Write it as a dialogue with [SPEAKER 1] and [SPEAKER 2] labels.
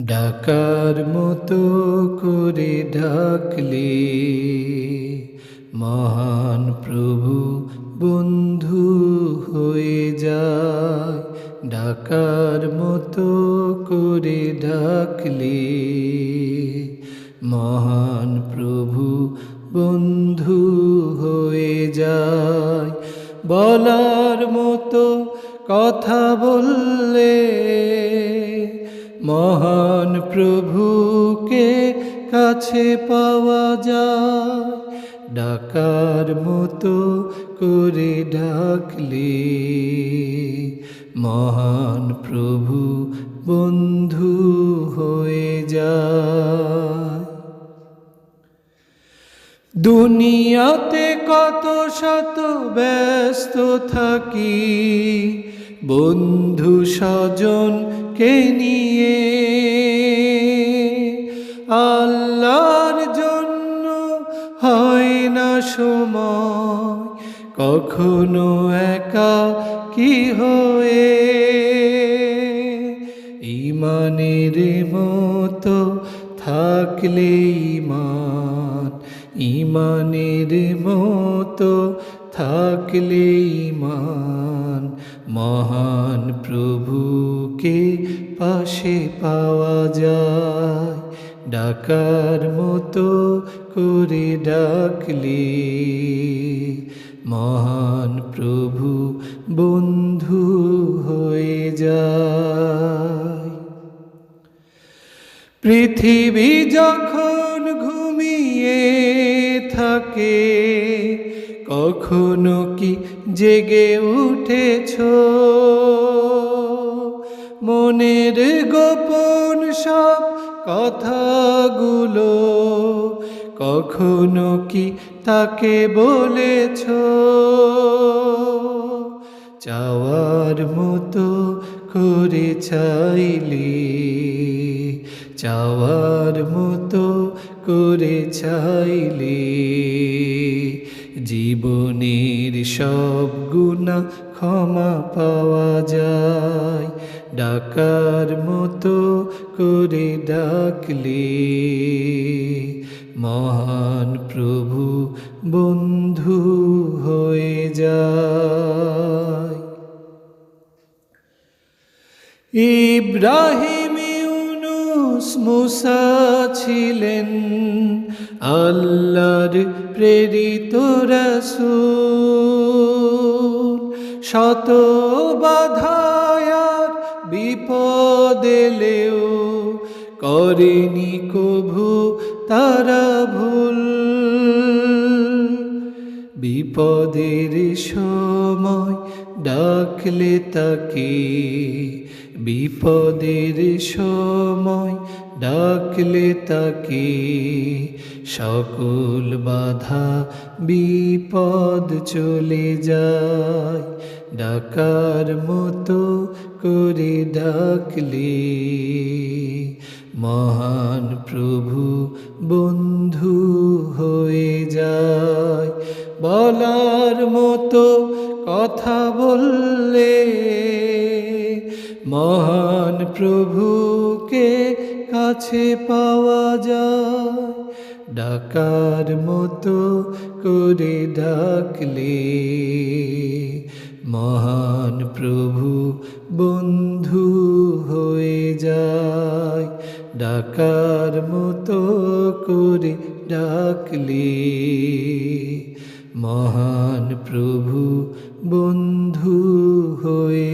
[SPEAKER 1] ডাকার মতো করে ডাকলে মহান প্রভু বন্ধু হয়ে যায়। ডাকার মতো করে ডাকলে মহান প্রভু বন্ধু হয়ে যায়। বলার মতো কথা বললে মহান প্রভুকে কাছে পাওয়া যায়। ডাকার মতো করে ডাকলে মহান প্রভু বন্ধু হয়ে যায়। দুনিয়াতে কত শত ব্যস্ত থাকি। বন্ধু স্বজন কে নিয়ে? আল্লাহর জন্য হয় না সময়। কখনো একা কি হয়ে? ইমানের মতো থাকলে ইমান ইমানের মতো থাকলে ইমান মহান প্রভুকে পাশে পাওয়া যায়। ডাকার মতো করে ডাকলে মহান প্রভু বন্ধু হয়ে যায়। পৃথিবী যখন ঘুমিয়ে থাকে কখনো কি জেগে উঠেছ? মনের গোপন সব কথাগুলো কখনো কি তাকে বলেছ? চাওয়ার মতো করে চাইলে, চাওয়ার মতো করে চাইলে সব গুণা ক্ষমা পাওয়া যায়, ডাকার মতো করে ডাকলে মহান প্রভু বন্ধু হয়ে যায়। ইব্রাহিম, ইউনুস, মুসা ছিলেন আল্লাহর প্রেরিত রাসূল। শত বাধায়ার বিপদ করেনি কভু তারা ভুল। বিপদের সময় ডাকলে তাকে, বিপদের সময় ডাকলে তাকে, সকল বাধা বিপদ চলে যায়। ডাকার মতো করে ডাকলে। মহান প্রভু বন্ধু হয়ে যায়। বলার মতো কথা বললে। মহান প্রভুকে কাছে পাওয়া যায়। ডাকার মতো করে ডাকলে। মহান প্রভু বন্ধু হয়ে যায়। ডাকার মতো করে ডাকলে। মহান প্রভু বন্ধু হয়ে